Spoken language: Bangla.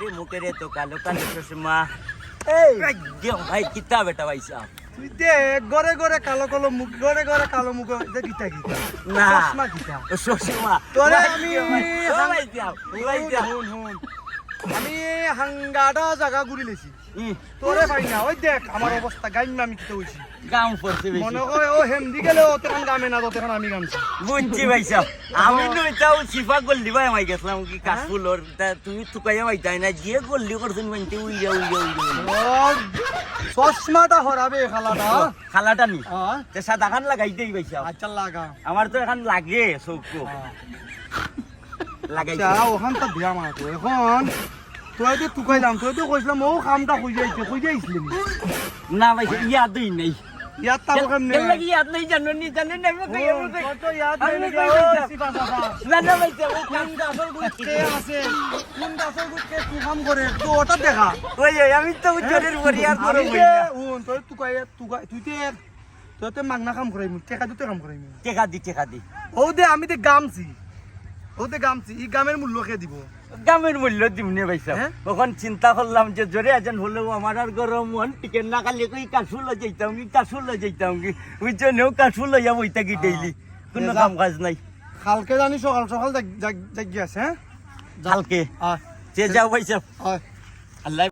তোরে মুখের তো কালো কালো চশমা এই ভাই কিতা বেটা ভাইসা তুই দেখ গড়ে গড়ে কালো কালো মুখ গড়ে গড়ে কালো মুখ এটা কিতা কিতা না চশমা তোরে ভাই আমি ভাই। ভাই ভাই হুন। আমি হাঙ্গাটা জায়গা ঘুরি লেছি। তোরে পাই না ওই দেখ আমার অবস্থা গাইম আমি কিতা হইছি। গাম পড়ছে বেশি। মনে করে ও হেমদি গেলে ও তখন গামে না তো তখন আমি গামছি। বুঝছি ভাইসা আমি নইতাও সিফা গল্লি ভাই গেছিলাম কি কাশফুলর তা তুমি তুকাইয়া ভাইতাই না যে গল্লি করছেন মানতে উইয়া উইয়া উইয়া ও চশমাটা হরাবে খালাটা। খালাটা নি? হ্যাঁ। তে সাদা খান লাগাইতেই ভাইসা আচ্ছা লাগা। আমার তো এখন লাগে লাগাইছে আচ্ছা ওখানটা দিয়া মারা তো এখন তুই তো তুকাইলাম তুই তো কইছিলাম ও কামটা খুঁজে যাইছে খুঁজে যাইছিলি না? ইয়াদই নাই। তাও লাগি ইয়াদ নাই জানো নি জানো না আমি কই কত ইয়াত নেই কোন গুটকে আছে? কি কাম করে তো ওটা দেখা। ওই আমি তো আর করো তুই তুই তে মাগনা কাম করাইম টেকা দিতে কাম করাইম টেকা দি টেকা দি। ও দে আমি তে গামছি। দে গামছি ই গামের মূল্য কে দিব? গামের মূল্য দিমনে ভাইসা হ্যাঁ? তখন চিন্তা করলাম যে জোরে এজন হলেও আমার আর গরম মন টিকেট না কালে কই কাশুল যাইতাম কি কাশুল যাইতাম কি বুঝছ নেও কাশুল লইয়া বইতা কি ডেইলি কোনো কাম কাজ নাই। কালকে জানি সকাল সকাল জাগ আছে হ্যাঁ? কালকে। যে যাও ভাইসা আল্লাহ